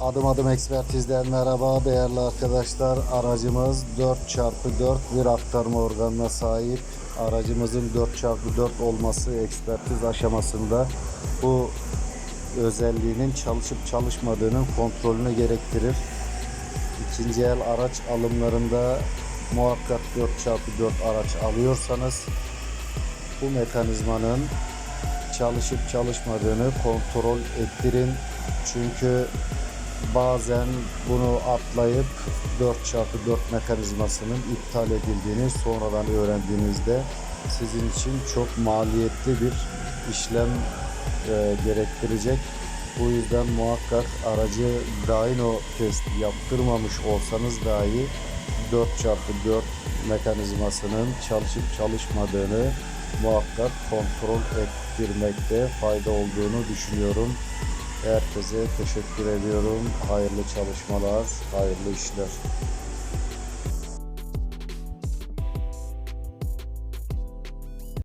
Adım adım ekspertizden merhaba değerli arkadaşlar. Aracımız 4x4 bir aktarma organına sahip. Aracımızın 4x4 olması ekspertiz aşamasında bu özelliğinin çalışıp çalışmadığının kontrolünü gerektirir. İkinci el araç alımlarında muhakkak 4x4 araç alıyorsanız bu mekanizmanın çalışıp çalışmadığını kontrol ettirin. Çünkü bazen bunu atlayıp 4x4 mekanizmasının iptal edildiğini sonradan öğrendiğinizde sizin için çok maliyetli bir işlem e, gerektirecek. Bu yüzden muhakkak aracı dyno test yaptırmamış olsanız dahi 4x4 mekanizmasının çalışıp çalışmadığını muhakkak kontrol ettirmekte fayda olduğunu düşünüyorum. Herkese teşekkür ediyorum. Hayırlı çalışmalar, hayırlı işler.